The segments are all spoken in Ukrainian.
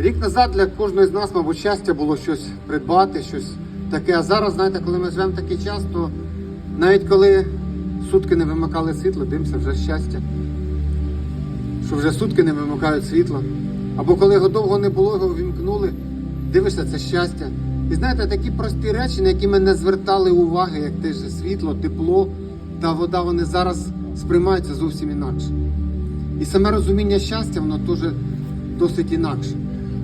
Рік назад для кожного з нас, мабуть, щастя було щось придбати, щось таке. А зараз, знаєте, коли ми живемо такий час, то навіть коли сутки не вимикали світло, дивимося вже щастя. Що вже сутки не вимикають світло. Або коли його довго не було, його вімкнули, дивишся, це щастя. І знаєте, такі прості речі, на які ми не звертали уваги, як те ж світло, тепло та вода, вони зараз сприймаються зовсім інакше. І саме розуміння щастя, воно теж досить інакше.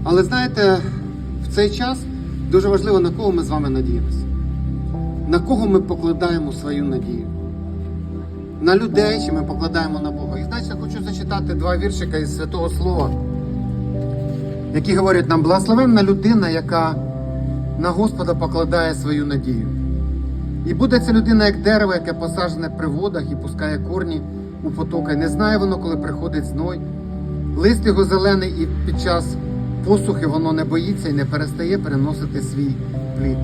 Але знаєте, в цей час дуже важливо, на кого ми з вами надіємося. На кого ми покладаємо свою надію? На людей чи ми покладаємо на Бога? І знаєте, я хочу зачитати два віршика із Святого Слова, які говорять нам, благословенна людина, яка на Господа покладає свою надію. І буде ця людина як дерево, яке посаджене при водах і пускає корні у потока. І не знає воно, коли приходить зной. Лист його зелений, і під час посухи воно не боїться і не перестає переносити свій плід.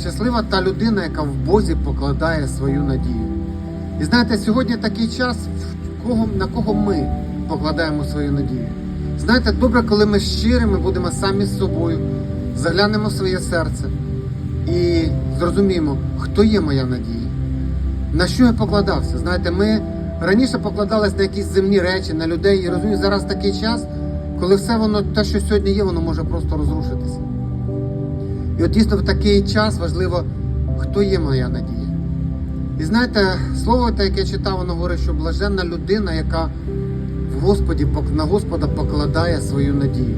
Щаслива та людина, яка в Бозі покладає свою надію. І знаєте, сьогодні такий час, на кого ми покладаємо свою надію. Знаєте, добре, коли ми щирими будемо самі з собою, заглянемо в своє серце і зрозуміємо, хто є моя надія, на що я покладався. Знаєте, ми раніше покладались на якісь земні речі, на людей. І розумію, зараз такий час, коли все воно, те, що сьогодні є, воно може просто розрушитися. І от дійсно в такий час важливо, хто є моя надія. І знаєте, слово те, яке я читав, воно говорить, що блаженна людина, яка в Господі на Господа покладає свою надію.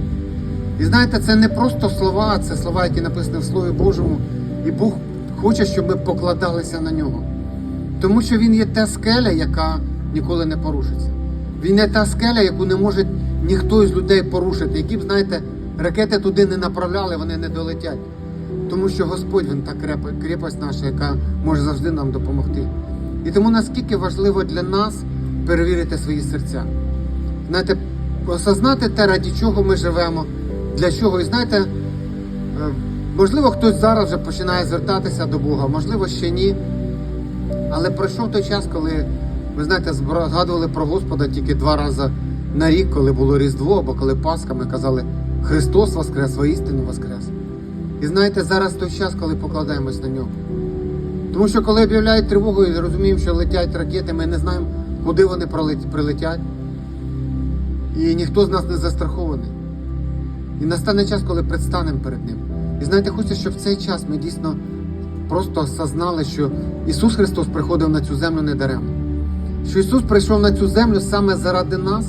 І знаєте, це не просто слова, це слова, які написані в Слові Божому. І Бог хоче, щоб ми покладалися на нього. Тому що Він є та скеля, яка ніколи не порушиться. Він є та скеля, яку не може ніхто із людей порушити, які б, знаєте, ракети туди не направляли, вони не долетять. Тому що Господь Він та крепость наша, яка може завжди нам допомогти. І тому наскільки важливо для нас перевірити свої серця. Знаєте, осознати те, раді чого ми живемо, для чого. І знаєте, е, можливо, хтось зараз вже починає звертатися до Бога, можливо, ще ні. Але пройшов той час, коли, ви знаєте, згадували про Господа тільки два рази на рік, коли було Різдво, або коли Пасха, ми казали Христос Воскрес, воістину Воскрес. І знаєте, зараз той час, коли покладаємось на нього. Тому що коли об'являють тривогу і розуміємо, що летять ракети, ми не знаємо, куди вони прилетять. І ніхто з нас не застрахований. І настане час, коли предстанемо перед ним. І знаєте, хочу, щоб в цей час ми дійсно просто осознали, що Ісус Христос приходив на цю землю не даремно. Що Ісус прийшов на цю землю саме заради нас,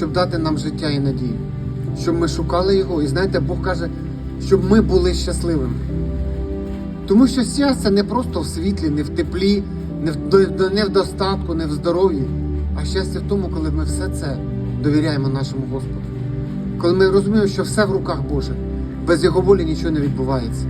щоб дати нам життя і надію. Щоб ми шукали Його. І знаєте, Бог каже, щоб ми були щасливими. Тому що щастя не просто в світлі, не в теплі, не в, не в достатку, не в здоров'ї, а щастя в тому, коли ми все це довіряємо нашому Господу. Коли ми розуміємо, що все в руках Божих, без Його волі нічого не відбувається.